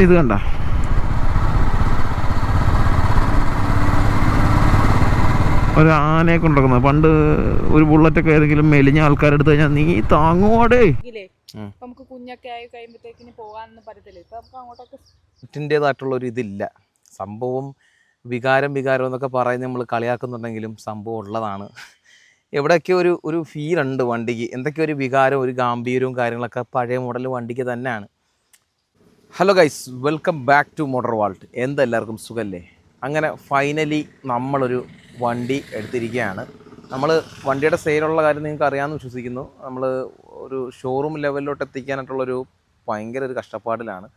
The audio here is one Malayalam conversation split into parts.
പക്ഷെ ഇത് കണ്ട. ഒരു ആനയെ കൊണ്ടുവക്കുന്നത് പണ്ട് ഒരു ബുള്ളറ്റൊക്കെ ഏതെങ്കിലും മെലിഞ്ഞ ആൾക്കാരെടുത്ത് കഴിഞ്ഞാൽ നീ താങ്ങുവാടേ നമുക്ക് കുഞ്ഞൊക്കെ ആയി കഴിയുമ്പോഴത്തേക്കിന് പോകാനൊന്നും പറ്റത്തില്ല. ഇപ്പൊ നമുക്ക് അങ്ങോട്ടൊക്കെ ഇതിന്റെതായിട്ടുള്ള ഒരു ഇതില്ല. സംഭവം വികാരം വികാരം എന്നൊക്കെ പറയുന്നത് നമ്മൾ കളിയാക്കുന്നുണ്ടെങ്കിലും സംഭവം ഉള്ളതാണ്. എവിടെയൊക്കെ ഒരു ഒരു ഫീൽ ഉണ്ട് വണ്ടിക്ക്? എന്തൊക്കെ ഒരു വികാരം ഒരു ഗാംഭീര്യവും കാര്യങ്ങളൊക്കെ പഴയ മോഡൽ വണ്ടിക്ക് തന്നെയാണ്. Hello guys welcome back to motor vault എന്താ എല്ലാവർക്കും സുഖല്ലേ? അങ്ങനെ ഫൈനലി നമ്മളൊരു വണ്ടി എടുത്തിരിക്കുകയാണ്. നമ്മൾ വണ്ടിയുടെ സെയിലുള്ള കാര്യം നിങ്ങൾക്ക് അറിയാമെന്ന് വിശ്വസിക്കുന്നു. നമ്മൾ ഒരു ഷോറൂം ലെവലിലോട്ട് എത്തിക്കാനായിട്ടുള്ളൊരു ഭയങ്കര ഒരു കഷ്ടപ്പാടിലാണ്.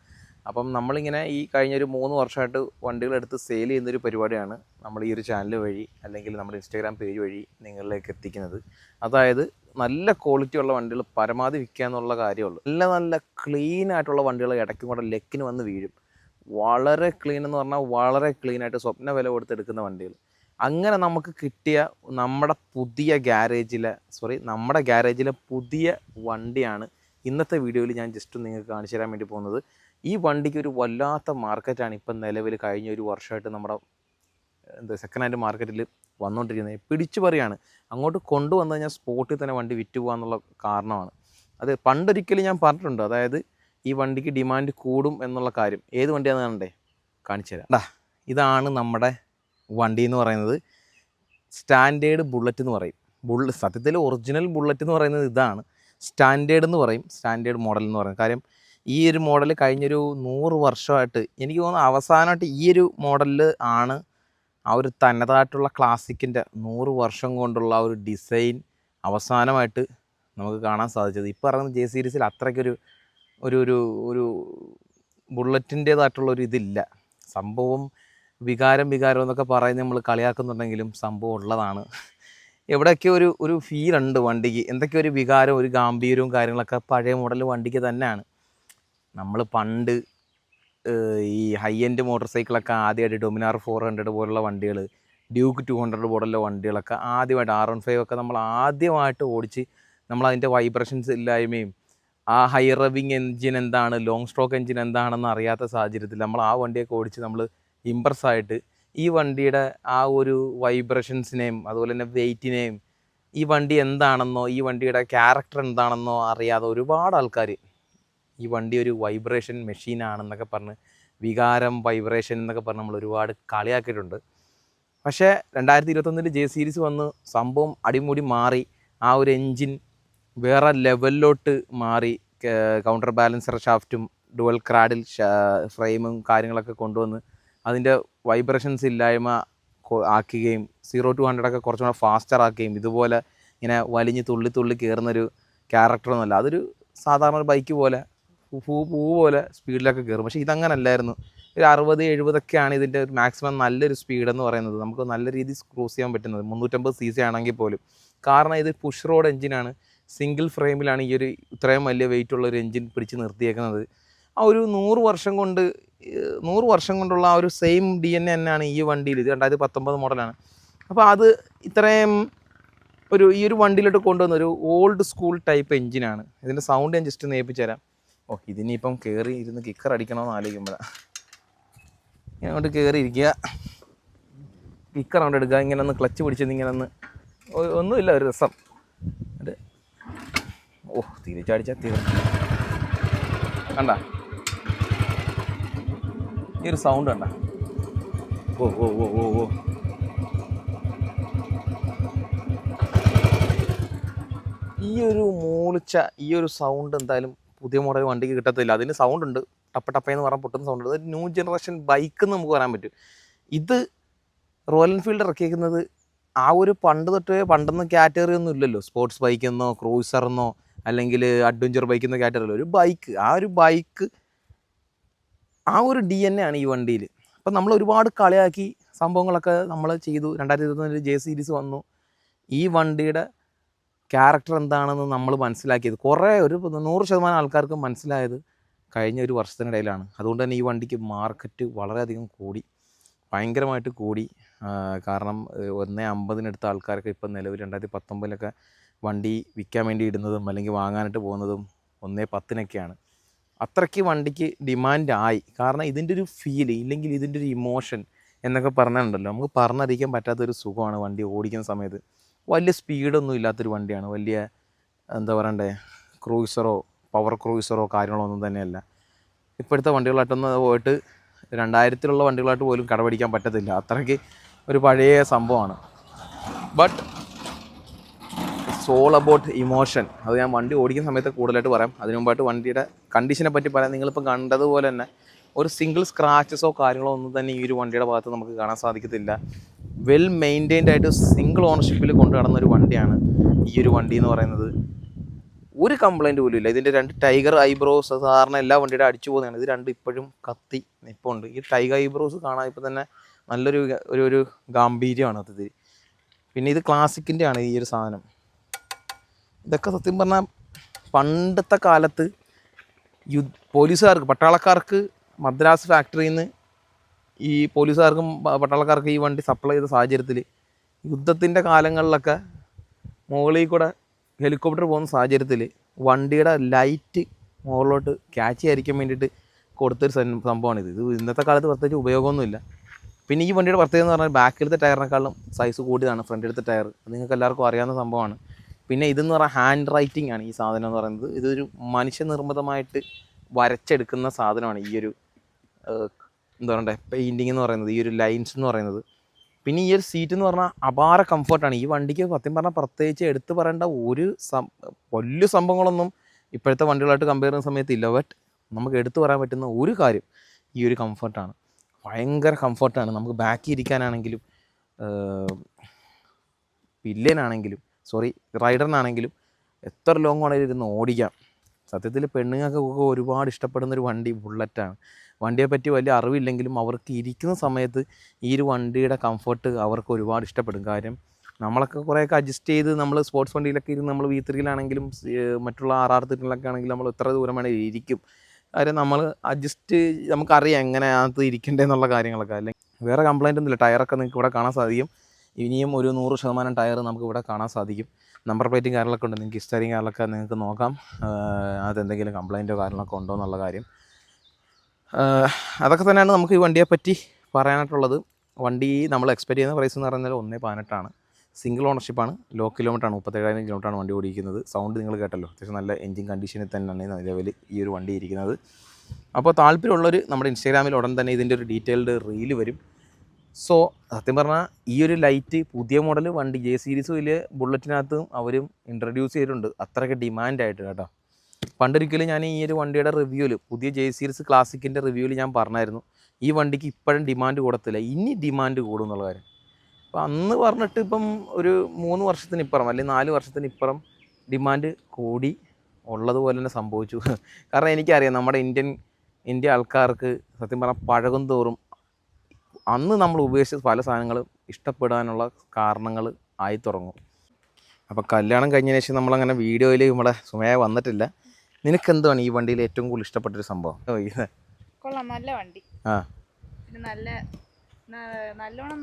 അപ്പം നമ്മളിങ്ങനെ ഈ കഴിഞ്ഞ ഒരു മൂന്ന് വർഷമായിട്ട് വണ്ടികൾ എടുത്ത് സെയിൽ ചെയ്യുന്നൊരു പരിപാടിയാണ് നമ്മൾ ഈ ഒരു ചാനൽ വഴി അല്ലെങ്കിൽ നമ്മുടെ ഇൻസ്റ്റാഗ്രാം പേജ് വഴി നിങ്ങളിലേക്ക് എത്തിക്കുന്നത്. അതായത് നല്ല ക്വാളിറ്റി ഉള്ള വണ്ടികൾ പരമാവധി വിൽക്കുക എന്നുള്ള കാര്യമുള്ളൂ. നല്ല നല്ല ക്ലീൻ ആയിട്ടുള്ള വണ്ടികൾ ഇടയ്ക്കും കൂടെ ലെക്കിന് വന്ന് വീഴും. വളരെ ക്ലീൻ എന്ന് പറഞ്ഞാൽ വളരെ ക്ലീൻ ആയിട്ട് സ്വപ്ന വില കൊടുത്തെടുക്കുന്ന വണ്ടികൾ. അങ്ങനെ നമുക്ക് കിട്ടിയ നമ്മുടെ പുതിയ ഗ്യാരേജിലെ സോറി നമ്മുടെ ഗ്യാരേജിലെ പുതിയ വണ്ടിയാണ് ഇന്നത്തെ വീഡിയോയിൽ ഞാൻ ജസ്റ്റ് നിങ്ങൾക്ക് കാണിച്ചു തരാൻ വേണ്ടി പോകുന്നത്. ഈ വണ്ടിക്ക് ഒരു വല്ലാത്ത മാർക്കറ്റാണ് ഇപ്പം നിലവിൽ കഴിഞ്ഞ ഒരു വർഷമായിട്ട് നമ്മുടെ എന്താ സെക്കൻഡ് ഹാൻഡ് മാർക്കറ്റിൽ വന്നുകൊണ്ടിരിക്കുന്നത് പിടിച്ചു പറയാണ് അങ്ങോട്ട് കൊണ്ടുവന്നു കഴിഞ്ഞാൽ സ്പോട്ടിൽ തന്നെ വണ്ടി വിറ്റ് പോകാന്നുള്ള കാരണമാണ്. അത് പണ്ടൊരിക്കലും ഞാൻ പറഞ്ഞിട്ടുണ്ട്. അതായത് ഈ വണ്ടിക്ക് ഡിമാൻഡ് കൂടും എന്നുള്ള കാര്യം. ഏത് വണ്ടിയാണെന്ന് കാണണ്ടേ? കാണിച്ചു തരാം. ഇതാണ് നമ്മുടെ വണ്ടി എന്ന് പറയുന്നത്. സ്റ്റാൻഡേർഡ് ബുള്ളറ്റ് എന്ന് പറയും. ബുള്ള സത്യത്തിൽ ഒറിജിനൽ ബുള്ളറ്റ് എന്ന് പറയുന്നത് ഇതാണ്. സ്റ്റാൻഡേർഡ് എന്ന് പറയും. സ്റ്റാൻഡേർഡ് മോഡൽ എന്ന് പറയും. കാര്യം ഈ ഒരു മോഡൽ കഴിഞ്ഞൊരു നൂറ് വർഷമായിട്ട് എനിക്ക് തോന്നുന്നു അവസാനമായിട്ട് ഈ ഒരു മോഡലിൽ ആണ് ആ ഒരു തനതായിട്ടുള്ള ക്ലാസിക്കിന്റെ നൂറ് വർഷം കൊണ്ടുള്ള ഒരു ഡിസൈൻ അവസാനമായിട്ട് നമുക്ക് കാണാൻ സാധിച്ചത്. ഇപ്പോൾ ഇറങ്ങുന്ന ജെ സീരീസിൽ അത്രയ്ക്കൊരു ഒരു ഒരു ഒരു ബുള്ളറ്റിന്റേതായിട്ടുള്ള ഒരു ഇതില്ല. സംഭവം വികാരം വികാരം എന്നൊക്കെ പറയുന്നത് നമ്മൾ കളിയാക്കുന്നുണ്ടെങ്കിലും സംഭവം ഉള്ളതാണ്. എവിടെയൊക്കെ ഒരു ഒരു ഫീൽ ഉണ്ട് വണ്ടിക്ക്? എന്തൊക്കെ ഒരു വികാരം ഒരു ഗാംഭീര്യവും കാര്യങ്ങളൊക്കെ പഴയ മോഡൽ വണ്ടിക്ക് തന്നെയാണ്. നമ്മൾ പണ്ട് ഈ ഹൈ എൻഡ് മോട്ടോർ സൈക്കിളൊക്കെ ആദ്യമായിട്ട് ഡൊമിനാർ ഫോർ ഹൺഡ്രഡ് പോലുള്ള വണ്ടികൾ ഡ്യൂക്ക് ടു ഹൺഡ്രഡ് പോലുള്ള വണ്ടികളൊക്കെ ആദ്യമായിട്ട് ആർ വൺ ഫൈവ് ഒക്കെ നമ്മൾ ആദ്യമായിട്ട് ഓടിച്ച് നമ്മൾ അതിന്റെ വൈബ്രേഷൻസ് ഇല്ലായ്മയും ആ ഹൈ റവിങ് എൻജിൻ എന്താണ് ലോങ് സ്ട്രോക്ക് എൻജിൻ എന്താണെന്ന് അറിയാത്ത സാഹചര്യത്തിൽ നമ്മൾ ആ വണ്ടിയൊക്കെ ഓടിച്ച് നമ്മൾ ഇമ്പ്രസ് ആയിട്ട് ഈ വണ്ടിയുടെ ആ ഒരു വൈബ്രേഷൻസിനെയും അതുപോലെ തന്നെ വെയിറ്റിനെയും ഈ വണ്ടി എന്താണെന്നോ ഈ വണ്ടിയുടെ ക്യാരക്ടർ എന്താണെന്നോ അറിയാതെ ഒരുപാട് ആൾക്കാർ ഈ വണ്ടി ഒരു വൈബ്രേഷൻ മെഷീനാണെന്നൊക്കെ പറഞ്ഞ് വികാരം വൈബ്രേഷൻ എന്നൊക്കെ പറഞ്ഞ് നമ്മൾ ഒരുപാട് കളിയാക്കിയിട്ടുണ്ട്. പക്ഷേ രണ്ടായിരത്തി ഇരുപത്തൊന്നിൽ ജെ സീരീസ് വന്ന് സംഭവം അടിമുടി മാറി ആ ഒരു എൻജിൻ വേറെ ലെവലിലോട്ട് മാറി കൗണ്ടർ ബാലൻസർ ഷാഫ്റ്റും ഡുവൽ ക്രാഡിൽ ഫ്രെയിമും കാര്യങ്ങളൊക്കെ കൊണ്ടുവന്ന് അതിന്റെ വൈബ്രേഷൻസ് ഇല്ലായ്മ ആക്കുകയും സീറോ ടു ഹൺഡ്രഡ് ഒക്കെ കുറച്ചും കൂടെ ഫാസ്റ്റർ ആക്കുകയും ഇതുപോലെ ഇങ്ങനെ വലിഞ്ഞ് തുള്ളി തുള്ളി കയറുന്നൊരു ക്യാരക്ടറൊന്നുമല്ല അതൊരു സാധാരണ ഒരു ബൈക്ക് പോലെ പൂ പൂ പോലെ സ്പീഡിലൊക്കെ കയറും പക്ഷേ ഇതങ്ങനല്ലായിരുന്നു. ഒരു അറുപത് എഴുപതൊക്കെയാണ് ഇതിന്റെ ഒരു മാക്സിമം നല്ലൊരു സ്പീഡ് എന്ന് പറയുന്നത്. നമുക്ക് നല്ല രീതിയിൽ ക്രൂസ് ചെയ്യാൻ പറ്റുന്നത്. മുന്നൂറ്റമ്പത് സി സി ആണെങ്കിൽ പോലും. കാരണം ഇത് പുഷ് റോഡ് എഞ്ചിനാണ് സിംഗിൾ ഫ്രെയിമിലാണ് ഈ ഒരു ഇത്രയും വലിയ വെയിറ്റ് ഉള്ള ഒരു എഞ്ചിൻ പിടിച്ച് നിർത്തിയേക്കുന്നത്. ആ ഒരു നൂറ് വർഷം കൊണ്ട് നൂറ് വർഷം കൊണ്ടുള്ള ആ ഒരു സെയിം ഡി എൻ എ തന്നെയാണ് ഈ വണ്ടിയിൽ. ഇത് രണ്ടായിരത്തി പത്തൊമ്പത് മോഡലാണ് അപ്പോൾ അത് ഇത്രയും ഒരു ഈ ഒരു വണ്ടിയിലോട്ട് കൊണ്ടുവന്ന ഒരു ഓൾഡ് സ്കൂൾ ടൈപ്പ് എഞ്ചിനാണ് ഇതിന്റെ സൗണ്ട് ഞാൻ ജസ്റ്റ് നേപ്പിച്ചു തരാം ഓ ഇതിനിപ്പം കയറി ഇരുന്ന് കിക്കർ അടിക്കണമെന്ന് ആലോചിക്കുമ്പോഴാണ് ഇങ്ങനെ അങ്ങോട്ട് കയറി ഇരിക്കുക കിക്കർ അങ്ങോട്ട് എടുക്കുക. ഇങ്ങനെ ഒന്ന് ക്ലച്ച് പിടിച്ചത് ഇങ്ങനെ ഒന്ന് ഒന്നുമില്ല ഒരു രസം. അത് ഓ തിരിച്ചടിച്ചാൽ തീർ. കണ്ട? ഈ ഒരു സൗണ്ട് കണ്ട? ഓ ഓ ഓ ഓ ഓ. ഈ ഒരു മൂളിച്ച ഈ ഒരു സൗണ്ട് എന്തായാലും പുതിയ മോഡൽ വണ്ടിക്ക് കിട്ടത്തില്ല. അതിന് സൗണ്ട് ഉണ്ട് ടപ്പ ടപ്പയെന്ന് പറഞ്ഞാൽ പൊട്ടുന്ന സൗണ്ട്. ഉണ്ട് ന്യൂ ജനറേഷൻ ബൈക്ക് എന്ന് നമുക്ക് പറയാൻ പറ്റും. ഇത് റോയൽ എൻഫീൽഡ് ഇറക്കിയേക്കുന്നത് ആ ഒരു പണ്ട് തൊട്ടേ പണ്ടൊന്നും കാറ്റഗറി ഒന്നും ഇല്ലല്ലോ. സ്പോർട്സ് ബൈക്ക് എന്നോ ക്രൂസർ എന്നോ അല്ലെങ്കിൽ അഡ്വഞ്ചർ ബൈക്ക് എന്നോ കാറ്റഗറി ഒരു ബൈക്ക് ആ ഒരു ബൈക്ക് ആ ഒരു ഡി എൻ എ ആണ് ഈ വണ്ടിയിൽ അപ്പം നമ്മൾ ഒരുപാട് കളിയാക്കി സംഭവങ്ങളൊക്കെ നമ്മൾ ചെയ്തു. രണ്ടായിരത്തി ഇരുപത്തൊന്നിൽ ജെ സീരീസ് വന്നു. ഈ വണ്ടിയുടെ ക്യാരക്ടർ എന്താണെന്ന് നമ്മൾ മനസ്സിലാക്കിയത്. കുറേ ഒരു നൂറ് ശതമാനം ആൾക്കാർക്ക് മനസ്സിലായത് കഴിഞ്ഞ ഒരു വർഷത്തിനിടയിലാണ്. അതുകൊണ്ട് തന്നെ ഈ വണ്ടിക്ക് മാർക്കറ്റ് വളരെയധികം കൂടി ഭയങ്കരമായിട്ട് കൂടി. കാരണം ഒന്നേ അമ്പതിനെടുത്ത ആൾക്കാർക്ക് ഇപ്പം നിലവിൽ രണ്ടായിരത്തി പത്തൊമ്പതിലൊക്കെ വണ്ടി വിൽക്കാൻ വേണ്ടി ഇടുന്നതും അല്ലെങ്കിൽ വാങ്ങാനായിട്ട് പോകുന്നതും ഒന്നേ പത്തിനൊക്കെയാണ്. അത്രയ്ക്ക് വണ്ടിക്ക് ഡിമാൻഡ് ആയി. കാരണം ഇതിന്റെ ഒരു ഫീൽ ഇല്ലെങ്കിൽ ഇതിന്റെ ഒരു ഇമോഷൻ എന്നൊക്കെ പറഞ്ഞിട്ടുണ്ടല്ലോ. നമുക്ക് പറഞ്ഞറിയിക്കാൻ പറ്റാത്തൊരു സുഖമാണ് വണ്ടി ഓടിക്കുന്ന സമയത്ത്. വലിയ സ്പീഡൊന്നും ഇല്ലാത്തൊരു വണ്ടിയാണ്. വലിയ എന്താ പറയണ്ടേ ക്രൂയിസറോ പവർ ക്രൂയിസറോ കാര്യങ്ങളോ ഒന്നും തന്നെയല്ല. ഇപ്പോഴത്തെ വണ്ടികളായിട്ടൊന്നും പോയിട്ട് രണ്ടായിരത്തിലുള്ള വണ്ടികളായിട്ട് പോലും കടപിടിക്കാൻ പറ്റത്തില്ല. അത്രയ്ക്ക് ഒരു പഴയ സംഭവമാണ്. ബട്ട് സോൾ അബൌട്ട് ഇമോഷൻ അത് ഞാൻ വണ്ടി ഓടിക്കുന്ന സമയത്ത് കൂടുതലായിട്ട് പറയാം. അതിനു മുമ്പായിട്ട് വണ്ടിയുടെ കണ്ടീഷനെ പറ്റി പറയാം. നിങ്ങളിപ്പോൾ കണ്ടതുപോലെ തന്നെ ഒരു സിംഗിൾ സ്ക്രാച്ചസോ കാര്യങ്ങളോ ഒന്നും തന്നെ ഈ ഒരു വണ്ടിയുടെ ഭാഗത്ത് നമുക്ക് കാണാൻ സാധിക്കത്തില്ല. വെൽ മെയിന്റൈൻഡ് ആയിട്ട് സിംഗിൾ ഓണർഷിപ്പിൽ കൊണ്ടു നടന്ന ഒരു വണ്ടിയാണ് ഈ ഒരു വണ്ടി എന്ന് പറയുന്നത്. ഒരു കംപ്ലൈന്റ് പോലും ഇല്ല. ഇതിന്റെ രണ്ട് ടൈഗർ ഐബ്രോസ് സാധാരണ എല്ലാ വണ്ടിയുടെ അടിച്ചു പോകുന്നതാണ്. ഇത് രണ്ട് ഇപ്പോഴും കത്തി നിപ്പുണ്ട്. ഈ ടൈഗർ ഐബ്രോസ് കാണാൻ ഇപ്പോൾ തന്നെ നല്ലൊരു ഒരു ഒരു ഗാംഭീര്യമാണ് അത്. പിന്നെ ഇത് ക്ലാസിക്കിന്റെ ആണ് ഈ ഒരു സാധനം. ഇതൊക്കെ സത്യം പറഞ്ഞാൽ പണ്ടത്തെ കാലത്ത് യു പോലീസുകാർക്ക് പട്ടാളക്കാർക്ക് മദ്രാസ് ഫാക്ടറിയിൽ നിന്ന് ഈ പോലീസുകാർക്കും പട്ടാളക്കാർക്കും ഈ വണ്ടി സപ്ലൈ ചെയ്ത സാഹചര്യത്തിൽ യുദ്ധത്തിന്റെ കാലങ്ങളിലൊക്കെ മുകളിൽ കൂടെ ഹെലികോപ്റ്റർ പോകുന്ന സാഹചര്യത്തിൽ വണ്ടിയുടെ ലൈറ്റ് മുകളിലോട്ട് ക്യാച്ച് ചെയ്യാതിരിക്കാൻ വേണ്ടിയിട്ട് കൊടുത്തൊരു സംഭവമാണ് ഇത് ഇന്നത്തെ കാലത്ത് പ്രത്യേകിച്ച് ഉപയോഗമൊന്നുമില്ല. പിന്നെ ഈ വണ്ടിയുടെ പ്രത്യേകത എന്ന് പറഞ്ഞാൽ ബാക്കിലത്തെ ടയറിനേക്കാളും സൈസ് കൂടിയതാണ് ഫ്രണ്ടിലത്തെ ടയർ നിങ്ങൾക്ക് എല്ലാവർക്കും അറിയാവുന്ന സംഭവമാണ്. പിന്നെ ഇതെന്ന് പറഞ്ഞാൽ ഹാൻഡ് റൈറ്റിംഗ് ആണ് ഈ സാധനം എന്ന് പറയുന്നത്. ഇതൊരു മനുഷ്യനിർമ്മിതമായിട്ട് വരച്ചെടുക്കുന്ന സാധനമാണ് ഈ ഒരു എന്താ പറയണ്ടേ പെയിന്റിങ് എന്ന് പറയുന്നത് ഈ ഒരു ലൈൻസ് എന്ന് പറയുന്നത്. പിന്നെ ഈ ഒരു സീറ്റ് എന്ന് പറഞ്ഞാൽ അപാര കംഫർട്ടാണ് ഈ വണ്ടിക്ക് സത്യം പറഞ്ഞാൽ പ്രത്യേകിച്ച് എടുത്തു പറയേണ്ട ഒരു വലിയ സംഭവങ്ങളൊന്നും ഇപ്പോഴത്തെ വണ്ടികളായിട്ട് കമ്പയർ ചെയ്യുന്ന സമയത്ത് ഇല്ല. ബട്ട് നമുക്ക് എടുത്തു പറയാൻ പറ്റുന്ന ഒരു കാര്യം ഈ ഒരു കംഫർട്ടാണ് ഭയങ്കര കംഫർട്ടാണ് നമുക്ക് ബാക്കി ഇരിക്കാനാണെങ്കിലും പില്ലേനാണെങ്കിലും സോറി റൈഡറിനാണെങ്കിലും എത്ര ലോങ് വേണമെങ്കിലും ഇരുന്ന് ഓടിക്കാം. സത്യത്തിൽ പെണ്ണുങ്ങൾക്കൊക്കെ ഒരുപാട് ഇഷ്ടപ്പെടുന്ന ഒരു വണ്ടി ബുള്ളറ്റാണ് വണ്ടിയെ പറ്റി വലിയ അറിവില്ലെങ്കിലും അവർക്ക് ഇരിക്കുന്ന സമയത്ത് ഈ ഒരു വണ്ടിയുടെ കംഫർട്ട് അവർക്ക് ഒരുപാട് ഇഷ്ടപ്പെടും. കാര്യം നമ്മളൊക്കെ കുറേയൊക്കെ അഡ്ജസ്റ്റ് ചെയ്ത് നമ്മൾ സ്പോർട്സ് വണ്ടിയിലൊക്കെ ഇരുന്ന് നമ്മൾ വി ത്രീയിലാണെങ്കിലും മറ്റുള്ള ആർ ആർ ആണെങ്കിലും നമ്മൾ ഇത്ര ദൂരം വേണമെങ്കിൽ ഇരിക്കും. കാര്യം നമ്മൾ അഡ്ജസ്റ്റ് നമുക്കറിയാം എങ്ങനെ അതിനകത്ത് ഇരിക്കേണ്ടതെന്നുള്ള കാര്യങ്ങളൊക്കെ. അല്ലെങ്കിൽ വേറെ കംപ്ലൈന്റ് ഒന്നുമില്ല. ടയറൊക്കെ നിങ്ങൾക്ക് ഇവിടെ കാണാൻ സാധിക്കും. ഇനിയും ഒരു നൂറ് ശതമാനം ടയർ നമുക്ക് ഇവിടെ കാണാൻ സാധിക്കും. നമ്പർ പ്ലേറ്റും കാര്യങ്ങളൊക്കെ ഉണ്ട്. നിങ്ങൾക്ക് ഹിസ്റ്ററിയും കാര്യങ്ങളൊക്കെ നിങ്ങൾക്ക് നോക്കാം. അതെന്തെങ്കിലും കംപ്ലൈന്റോ കാര്യങ്ങളൊക്കെ ഉണ്ടോ എന്നുള്ള കാര്യം. അതൊക്കെ തന്നെയാണ് നമുക്ക് ഈ വണ്ടിയെ പറ്റി പറയാനായിട്ടുള്ളത്. വണ്ടി നമ്മൾ എക്സ്പെക്ട് ചെയ്യുന്ന പ്രൈസ് എന്ന് പറഞ്ഞാൽ ഒന്നേ പതിനെട്ടാണ്. സിംഗിൾ ഓണർഷിപ്പാണ് ലോ കിലോമീറ്റർ ആണ്. മുപ്പത്തേഴായിരം കിലോമീറ്റർ ആണ് വണ്ടി ഓടിക്കുന്നത്. സൗണ്ട് നിങ്ങൾ കേട്ടല്ലോ. അത്യാവശ്യം നല്ല എഞ്ചിൻ കണ്ടീഷനിൽ തന്നെയാണ് നിലവിൽ ഈ ഒരു വണ്ടി ഇരിക്കുന്നത്. അപ്പോൾ താല്പര്യമുള്ളവർ നമ്മുടെ ഇൻസ്റ്റാഗ്രാമിൽ ഉടൻ തന്നെ ഇതിന്റെ ഒരു ഡീറ്റെയിൽഡ് റീൽ വരും. സോ സത്യം പറഞ്ഞാൽ ഈ ഒരു ലൈറ്റ് പുതിയ മോഡൽ വണ്ടി ജെ സീരീസ് വലിയ ബുള്ളറ്റിനകത്തും അവരും ഇൻട്രൊഡ്യൂസ് ചെയ്തിട്ടുണ്ട്. അത്രയ്ക്ക് ഡിമാൻഡായിട്ട് കേട്ടോ. പണ്ടൊരിക്കലും ഞാൻ ഈ ഒരു വണ്ടിയുടെ റിവ്യൂവിൽ പുതിയ ജെ സീരീസ് ക്ലാസിക്കിന്റെ റിവ്യൂവിൽ ഞാൻ പറഞ്ഞായിരുന്നു. ഈ വണ്ടിക്ക് ഇപ്പോഴും ഡിമാൻഡ് കൂടത്തില്ല. ഇനി ഡിമാൻഡ് കൂടും എന്നുള്ള കാര്യം. അപ്പോൾ അന്ന് പറഞ്ഞിട്ട് ഇപ്പം ഒരു മൂന്ന് വർഷത്തിന് ഇപ്പുറം അല്ലെങ്കിൽ നാല് വർഷത്തിന് ഇപ്പുറം ഡിമാൻഡ് കൂടി ഉള്ളതുപോലെ തന്നെ സംഭവിച്ചു. കാരണം എനിക്കറിയാം നമ്മുടെ ഇന്ത്യൻ ഇന്ത്യ ആൾക്കാർക്ക് സത്യം പറഞ്ഞാൽ പഴകും തോറും അന്ന് നമ്മൾ ഉപയോഗിച്ച പല സാധനങ്ങളും ഇഷ്ടപ്പെടാനുള്ള കാരണങ്ങൾ ആയി തുടങ്ങും. അപ്പോൾ കല്യാണം കഴിഞ്ഞതിന് ശേഷം നമ്മളങ്ങനെ വീഡിയോയിൽ നമ്മളെ സുമയ വന്നിട്ടില്ല. നിനക്ക് എന്താണ് ഈ വണ്ടിയിൽ ഏറ്റവും കൂടുതൽ ഇഷ്ടപ്പെട്ടൊരു സംഭവം? കൊള്ളാം നല്ല വണ്ടി. ആ. നല്ല നല്ലോണം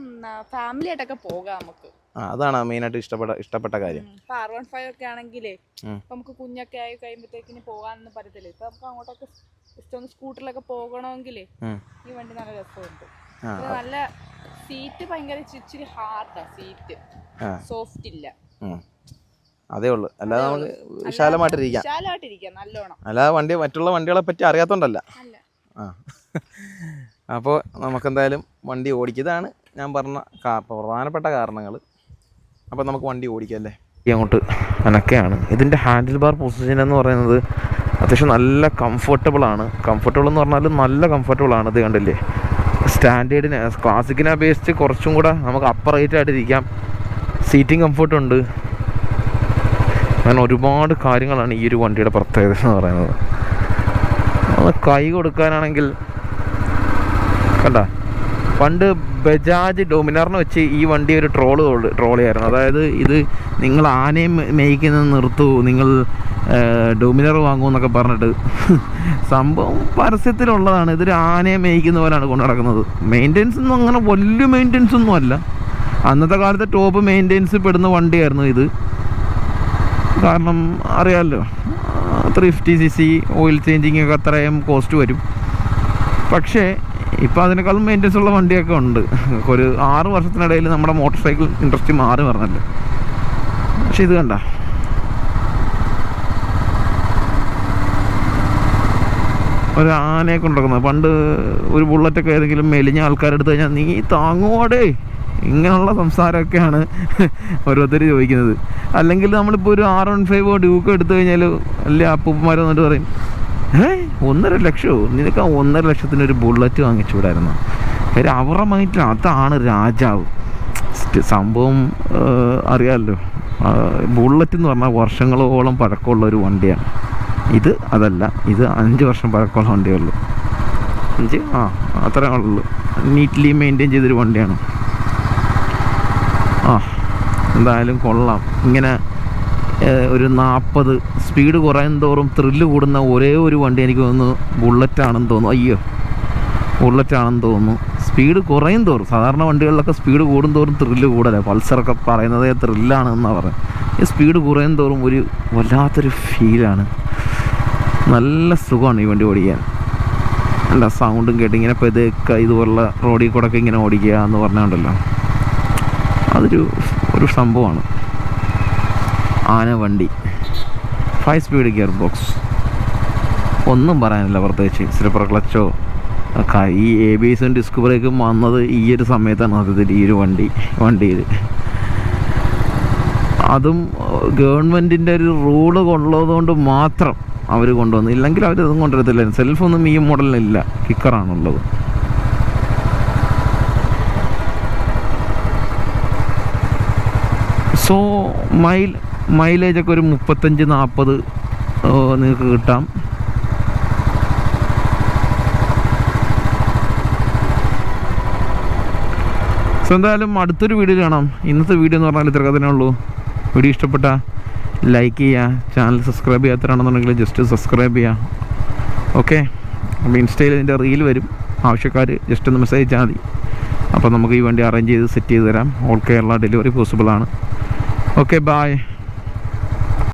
ഫാമിലി ആയിട്ടൊക്കെ പോകാം നമുക്ക്. അതാണ് മെയിനായിട്ട് ഇഷ്ടപ്പെട്ട ഇഷ്ടപ്പെട്ട കാര്യം. ഇപ്പൊ ആർ വൺ ഫൈവ് ഒക്കെ ആണെങ്കിലേ നമുക്ക് കുഞ്ഞൊക്കെ ആയി കഴിയുമ്പോഴത്തേക്കിന് പോകാനൊന്നും പറ്റത്തില്ല. ഇപ്പൊ നമുക്ക് അങ്ങോട്ടൊക്കെ സ്കൂട്ടറിലൊക്കെ പോകണമെങ്കിലേ ഈ വണ്ടി നല്ല രസമുണ്ട്. നല്ല സീറ്റ് ഭയങ്കര ഇച്ചി- ഇച്ചിരി ഹാർഡാ സീറ്റ് സോഫ്റ്റ് ഇല്ല. അതേ ഉള്ളൂ. അല്ലാതെ നമുക്ക് വിശാലമായിട്ടിരിക്കാം. വിശാലമായിട്ടിരിക്കാം നല്ലോണം. അല്ലാതെ വണ്ടി മറ്റുള്ള വണ്ടികളെ പറ്റി അറിയാത്തോണ്ടല്ല. ആ. അപ്പോൾ നമുക്കെന്തായാലും വണ്ടി ഓടിക്കുന്നതാണ് ഞാൻ പറഞ്ഞ കാ- പ്രധാനപ്പെട്ട കാരണങ്ങൾ അപ്പോൾ നമുക്ക് വണ്ടി ഓടിക്കാം അല്ലേ? അങ്ങോട്ട് അനക്കെയാണ്. ഇതിന്റെ ഹാൻഡിൽ ബാർ പൊസിഷൻ എന്ന് പറയുന്നത് അത്യാവശ്യം നല്ല കംഫർട്ടബിൾ ആണ്. കംഫർട്ടബിൾ എന്ന് പറഞ്ഞാൽ നല്ല കംഫർട്ടബിൾ ആണ്. ഇത് കണ്ടില്ലേ? സ്റ്റാൻഡേർഡിനെ ക്ലാസിക്കിനെ അപേക്ഷിച്ച് കുറച്ചും കൂടെ നമുക്ക് അപ്പർ റേറ്റ് ആയിട്ട് ഇരിക്കാം. സീറ്റിംഗ് കംഫർട്ട് ഉണ്ട്. അങ്ങനെ ഒരുപാട് കാര്യങ്ങളാണ് ഈ ഒരു വണ്ടിയുടെ പ്രത്യേകത എന്ന് പറയുന്നത്. കൈ കൊടുക്കാനാണെങ്കിൽ കണ്ട? പണ്ട് ബജാജ് ഡോമിനാറിന് വെച്ച് ഈ വണ്ടി ഒരു ട്രോൾ ട്രോൾ ചെയ്യായിരുന്നു അതായത് ഇത് നിങ്ങൾ ആനയും മേയ്ക്കുന്നത് നിർത്തൂ നിങ്ങൾ ഡോമിനർ വാങ്ങൂ എന്നൊക്കെ പറഞ്ഞിട്ട് സംഭവം പരസ്യത്തിലുള്ളതാണ്. ഇതൊരു ആനയെ മേയ്ക്കുന്ന പോലെയാണ് കൊണ്ടു നടക്കുന്നത്. മെയിന്റെനൻസ് ഒന്നും അങ്ങനെ വലിയ മെയിന്റെനൻസ് ഒന്നും അല്ല. അന്നത്തെ കാലത്തെ ടോപ്പ് മെയിന്റെനൻസ് പെടുന്ന വണ്ടിയായിരുന്നു ഇത്. കാരണം അറിയാമല്ലോ three fifty C C oil changing ഒക്കെ അത്രയും കോസ്റ്റ് വരും. പക്ഷേ ഇപ്പോൾ അതിനേക്കാളും മെയിന്റെസ് ഉള്ള വണ്ടിയൊക്കെ ഉണ്ട്. ഒരു ആറ് വർഷത്തിനിടയിൽ നമ്മുടെ മോട്ടോർ സൈക്കിൾ ഇൻഡസ്ട്രി മാറി പറഞ്ഞല്ലോ പക്ഷെ ഇത് കണ്ട? ഒരു ആനയെ കൊണ്ടിരിക്കുന്നത് പണ്ട് ഒരു ബുള്ളറ്റൊക്കെ ഏതെങ്കിലും മെലിഞ്ഞ ആൾക്കാരെടുത്ത് കഴിഞ്ഞാൽ നീ താങ്ങുവാടേ ഇങ്ങനെയുള്ള സംസാരമൊക്കെയാണ് ഓരോരുത്തർ ചോദിക്കുന്നത്. അല്ലെങ്കിൽ നമ്മളിപ്പോൾ ഒരു ആർ വൺ ഫൈവോ ഡ്യൂക്കോ എടുത്തു കഴിഞ്ഞാൽ അല്ലെ അപ്പൂപ്പന്മാർ വന്നിട്ട് പറയും ഒന്നര ലക്ഷമോ നിനക്ക് ആ ഒന്നര ലക്ഷത്തിന് ഒരു ബുള്ളറ്റ് വാങ്ങിച്ചുകൂടായിരുന്നു കാര്യം അവരുടെ മൈൻഡിൽ അതാണ് രാജാവ്. സംഭവം അറിയാമല്ലോ ബുള്ളറ്റ് എന്ന് പറഞ്ഞാൽ വർഷങ്ങളോളം പഴക്കമുള്ള ഒരു വണ്ടിയാണ്. ഇത് അതല്ല ഇത് അഞ്ച് വർഷം പഴക്കമുള്ള വണ്ടിയേ ഉള്ളൂ അഞ്ച്? ആ അത്രേ ഉള്ളൂ. നീറ്റ്ലി മെയിന്റെയിൻ ചെയ്തൊരു വണ്ടിയാണ്. ആ എന്തായാലും കൊള്ളാം. ഇങ്ങനെ ഒരു നാൽപ്പത് സ്പീഡ് കുറയും തോറും ത്രില്ല് കൂടുന്ന ഒരേ ഒരു വണ്ടി എനിക്ക് തോന്നുന്നു ബുള്ളറ്റ് ആണെന്ന് തോന്നുന്നു. അയ്യോ ബുള്ളറ്റ് ആണെന്ന് തോന്നുന്നു. സ്പീഡ് കുറയും തോറും സാധാരണ വണ്ടികളിലൊക്കെ സ്പീഡ് കൂടും തോറും ത്രില്ല് കൂടല്ലേ പൾസറൊക്കെ പറയുന്നതേ ത്രില്ലാണ് എന്നാണ് പറയുന്നത്. ഈ സ്പീഡ് കുറയും തോറും ഒരു വല്ലാത്തൊരു ഫീലാണ് നല്ല സുഖമാണ് ഈ വണ്ടി ഓടിക്കാൻ. നല്ല സൗണ്ടും കേട്ട് ഇങ്ങനെ പെതുക്കെ ഇതുപോലുള്ള റോഡിൽ കൂടെ ഒക്കെ ഇങ്ങനെ ഓടിക്കുക എന്ന് പറഞ്ഞുകൊണ്ടല്ലോ അതൊരു ഒരു സംഭവമാണ്. ആന വണ്ടി. ഫൈവ് സ്പീഡ് ഗിയർ ബോക്സ് ഒന്നും പറയാനില്ല പ്രത്യേകിച്ച്. സ്ലിപ്പർ ക്ലച്ചോ ഈ എ ബി എസും ഡിസ്ക് ബ്രേക്കും വന്നത് ഈ ഒരു സമയത്താണ് സത്യത്തിൽ ഈ ഒരു വണ്ടി വണ്ടിയിൽ അതും ഗവൺമെന്റിന്റെ ഒരു റൂൾ കൊള്ളതുകൊണ്ട് മാത്രം അവർ കൊണ്ടുവന്നു. ഇല്ലെങ്കിൽ അവരതും കൊണ്ടുവരത്തില്ല. സെൽഫൊന്നും ഈ മോഡലിനില്ല കിക്കറാണുള്ളത് സോ മൈൽ മൈലേജൊക്കെ ഒരു മുപ്പത്തഞ്ച് നാൽപ്പത് നിങ്ങൾക്ക് കിട്ടാം. സോ എന്തായാലും അടുത്തൊരു വീഡിയോ കാണാം. ഇന്നത്തെ വീഡിയോ എന്ന് പറഞ്ഞാൽ ഇത്രയൊക്കെ തന്നെ ഉള്ളൂ. വീഡിയോ ഇഷ്ടപ്പെട്ട ലൈക്ക് ചെയ്യുക ചാനൽ സബ്സ്ക്രൈബ് ചെയ്യാത്തവരാണെന്നുണ്ടെങ്കിൽ ജസ്റ്റ് സബ്സ്ക്രൈബ് ചെയ്യുക. ഓക്കെ അപ്പോൾ ഇൻസ്റ്റയിൽ ഇതിന്റെ റീൽ വരും. ആവശ്യക്കാർ ജസ്റ്റ് ഒന്ന് മെസ്സേജ് അയച്ചാൽ മതി. അപ്പോൾ നമുക്ക് ഈ വണ്ടി അറേഞ്ച് ചെയ്ത് സെറ്റ് ചെയ്ത് തരാം. ഓൾ കേരള ഡെലിവറി പോസിബിൾ ആണ്. Okay bye